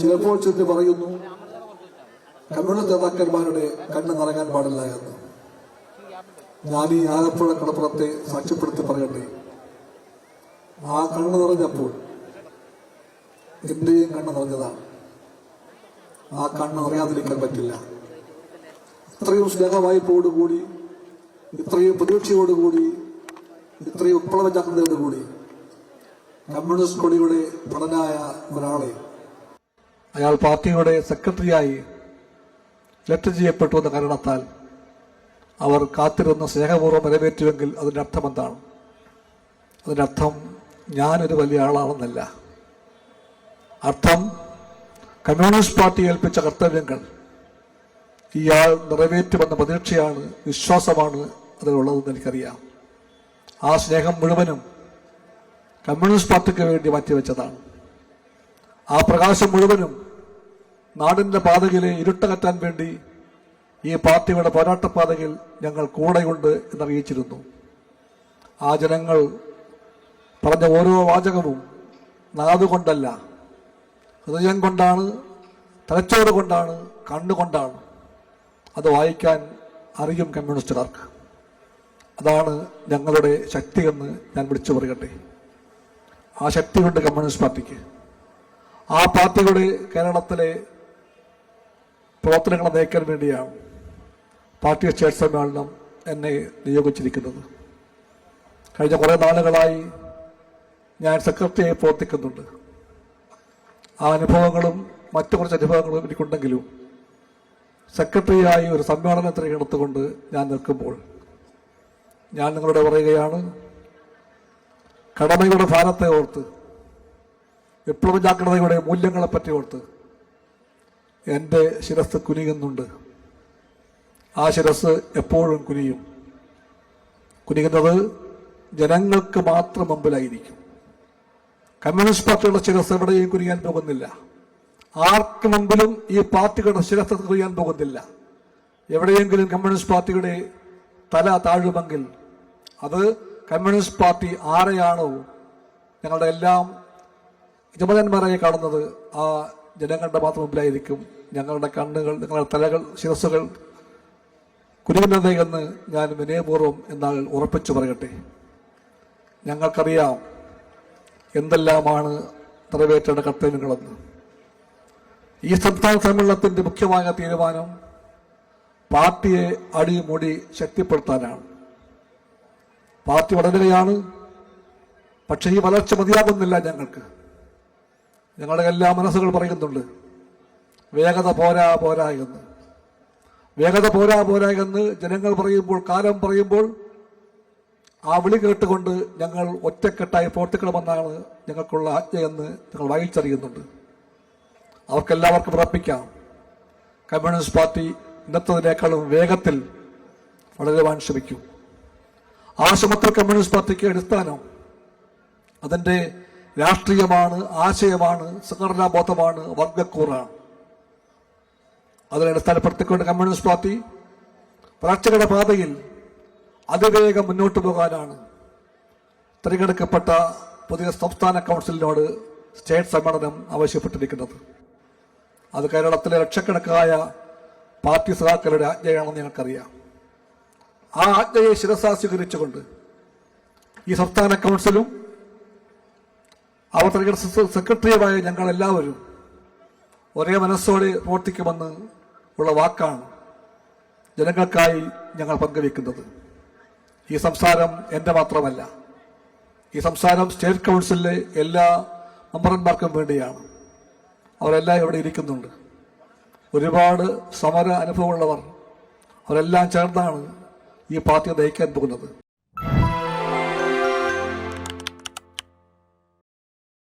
ചിലപ്പോൾ ചെന്ന് പറയുന്നു കമ്മ്യൂണിസ്റ്റ് നേതാക്കന്മാരുടെ കണ്ണ് നിറങ്ങാൻ പാടില്ല എന്ന് ഞാൻ ഈ ആലപ്പുഴ കടപ്പുറത്തെ സാക്ഷ്യപ്പെടുത്തി പറയട്ടെ. ആ കണ്ണ് നിറഞ്ഞപ്പോൾ എന്റെയും കണ്ണ് നിറഞ്ഞതാണ്. ആ കണ്ണ് നിറയാതിരിക്കാൻ പറ്റില്ല. ഇത്രയും സ്നേഹവായ്പോടുകൂടി ഇത്രയും പ്രതീക്ഷയോടുകൂടി ഇത്രയും ഉത്പ്ലവ ജാഗ്രതയോടുകൂടി കമ്മ്യൂണിസ്റ്റ് കൊടിയുടെ പഠനായ ഒരാളെ അയാൾ പാർട്ടിയുടെ സെക്രട്ടറിയായി ലെറ്റർ ചെയ്യപ്പെട്ടു എന്ന കാരണത്താൽ അവർ കാത്തിരുന്ന സ്നേഹപൂർവം നിറവേറ്റുമെങ്കിൽ അതിന്റെ അർത്ഥം എന്താണ്? അതിന്റെ അർത്ഥം ഞാനൊരു വലിയ ആളാണെന്നല്ല. അർത്ഥം കമ്മ്യൂണിസ്റ്റ് പാർട്ടി ഏൽപ്പിച്ച കർത്തവ്യങ്ങൾ ഇയാൾ നിറവേറ്റുമെന്ന പ്രതീക്ഷയാണ് വിശ്വാസമാണ് അതിലുള്ളതെന്ന് എനിക്കറിയാം. ആ സ്നേഹം മുഴുവനും കമ്മ്യൂണിസ്റ്റ് പാർട്ടിക്ക് വേണ്ടി മാറ്റിവെച്ചതാണ്. ആ പ്രകാശം മുഴുവനും നാടിന്റെ പാതകിലെ ഇരുട്ടകറ്റാൻ വേണ്ടി ഈ പാർട്ടിയുടെ പോരാട്ടപാതയിൽ ഞങ്ങൾ കൂടെയുണ്ട് എന്നറിയിച്ചിരുന്നു. ആ ജനങ്ങൾ പറഞ്ഞ ഓരോ വാചകവും നാതുകൊണ്ടല്ല ഹൃദയം കൊണ്ടാണ് തലച്ചോറ് കൊണ്ടാണ് കണ്ണുകൊണ്ടാണ് അത് വായിക്കാൻ അറിയും കമ്മ്യൂണിസ്റ്റുകാർക്ക്. അതാണ് ഞങ്ങളുടെ ശക്തിയെന്ന് ഞാൻ വിളിച്ചു പറയട്ടെ. ആ ശക്തിയുണ്ട് കമ്മ്യൂണിസ്റ്റ് പാർട്ടിക്ക്. ആ പാർട്ടിയുടെ കേരളത്തിലെ പ്രവർത്തനങ്ങളെ നയിക്കാൻ വേണ്ടിയാണ്. പാർട്ടി സ്റ്റേറ്റ് സമ്മേളനം എന്നെ നിയോഗിച്ചിരിക്കുന്നത്. കഴിഞ്ഞ കുറേ നാളുകളായി ഞാൻ സെക്രട്ടറിയായി പ്രവർത്തിക്കുന്നുണ്ട്. ആ അനുഭവങ്ങളും മറ്റു കുറച്ച് അനുഭവങ്ങളും എനിക്കുണ്ടെങ്കിലും സെക്രട്ടറിയായി ഒരു സമ്മേളനം തിരഞ്ഞെടുത്തുകൊണ്ട് ഞാൻ നിൽക്കുമ്പോൾ ഞാൻ നിങ്ങളോട് പറയുകയാണ് കടമയുടെ ഭാരത്തെ ഓർത്ത് വിപ്ലവ ജാഗ്രതയുടെ മൂല്യങ്ങളെപ്പറ്റി ഓർത്ത് എന്റെ ശിരസ് കുനിയുന്നുണ്ട്. ആ ശിരസ് എപ്പോഴും കുനിയും. കുനിയുന്നത് ജനങ്ങൾക്ക് മാത്രം മുമ്പിലായിരിക്കും. കമ്മ്യൂണിസ്റ്റ് പാർട്ടിയുടെ ശിരസ് എവിടെയും കുനിയാൻ പോകുന്നില്ല. ആർക്ക് മുമ്പിലും ഈ പാർട്ടികളുടെ ശിരസ് കുനിയാൻ പോകുന്നില്ല. എവിടെയെങ്കിലും കമ്മ്യൂണിസ്റ്റ് പാർട്ടിയുടെ തല താഴുമെങ്കിൽ അത് കമ്മ്യൂണിസ്റ്റ് പാർട്ടി ആരെയാണോ ഞങ്ങളുടെ എല്ലാം യജമാനന്മാരായി കാണുന്നത് ആ ജനങ്ങളുടെ മാത്രം മുമ്പിലായിരിക്കും. ഞങ്ങളുടെ കണ്ണുകൾ നിങ്ങളുടെ തലകൾ ശിരസുകൾ എന്ന് ഞാൻ വിനയപൂർവം എന്നാൽ ഉറപ്പിച്ചു പറയട്ടെ. ഞങ്ങൾക്കറിയാം എന്തെല്ലാമാണ് നിറവേറ്റേണ്ട കർത്തവ്യങ്ങളെന്ന്. ഈ സംസ്ഥാന സമ്മേളനത്തിന്റെ മുഖ്യമായ തീരുമാനം പാർട്ടിയെ അടിമുടി ശക്തിപ്പെടുത്താനാണ്. പാർട്ടി വളരുകയാണ് പക്ഷേ ഈ വളർച്ച മതിയാകുന്നില്ല ഞങ്ങൾക്ക്. ഞങ്ങളുടെ എല്ലാ മനസ്സുകൾ പറയുന്നുണ്ട്. വേഗത പോരാ പോരാ എന്ന്. വേഗത പോരാ പോരാ എന്ന് ജനങ്ങൾ പറയുമ്പോൾ കാലം പറയുമ്പോൾ ആ വിളി കേട്ടുകൊണ്ട് ഞങ്ങൾ ഒറ്റക്കെട്ടായി പ്രവർത്തിക്കണമെന്നാണ് ഞങ്ങൾക്കുള്ള ആജ്ഞയെന്ന് ഞങ്ങൾ വായിച്ചറിയുന്നുണ്ട്. അവർക്കെല്ലാവർക്കും ഉറപ്പിക്കാം. കമ്മ്യൂണിസ്റ്റ് പാർട്ടി ഇന്നത്തതിനേക്കാളും വേഗത്തിൽ വളരുവാൻ ശ്രമിക്കും. ആ ശ്രമത്തിൽ കമ്മ്യൂണിസ്റ്റ് പാർട്ടിക്ക് അടിസ്ഥാനം. അതിന്റെ രാഷ്ട്രീയമാണ് ആശയമാണ് സംഘടനാബോധമാണ് വർഗക്കൂറാണ് അതിനടിസ്ഥാനപ്പെടുത്തിക്കൊണ്ട് കമ്മ്യൂണിസ്റ്റ് പാർട്ടി വളർച്ചയുടെ പാതയിൽ അതിവേഗം മുന്നോട്ട് പോകാനാണ് തിരഞ്ഞെടുക്കപ്പെട്ട പുതിയ സംസ്ഥാന കൗൺസിലിനോട് സ്റ്റേറ്റ് സമ്മേളനം ആവശ്യപ്പെട്ടിരിക്കുന്നത്. അത് കേരളത്തിലെ ലക്ഷക്കണക്കായ പാർട്ടി സഖാക്കളുടെ ആജ്ഞയാണെന്ന് ഞങ്ങൾക്കറിയാം. ആ ആജ്ഞയെ ശിരസാ സ്വീകരിച്ചുകൊണ്ട് ഈ സംസ്ഥാന കൗൺസിലും അവർ തെരഞ്ഞെടുത്ത സെക്രട്ടറിയുമായ ഞങ്ങൾ എല്ലാവരും ഒരേ മനസ്സോടെ പ്രവർത്തിക്കുമെന്ന് ഉള്ള വാക്കാണ് ജനങ്ങൾക്കായി ഞങ്ങൾ പങ്കുവെക്കുന്നത് ഈ സംസാരം എന്റെ മാത്രമല്ല. ഈ സംസാരം സ്റ്റേറ്റ് കൗൺസിലിലെ എല്ലാ മെമ്പർമാർക്കും വേണ്ടിയാണ്. അവരെല്ലാം ഇവിടെ ഇരിക്കുന്നുണ്ട്. ഒരുപാട് സമര അനുഭവമുള്ളവർ അവരെല്ലാം ചേർന്നാണ് ഈ പാർട്ടി നയിക്കാൻ പോകുന്നത്.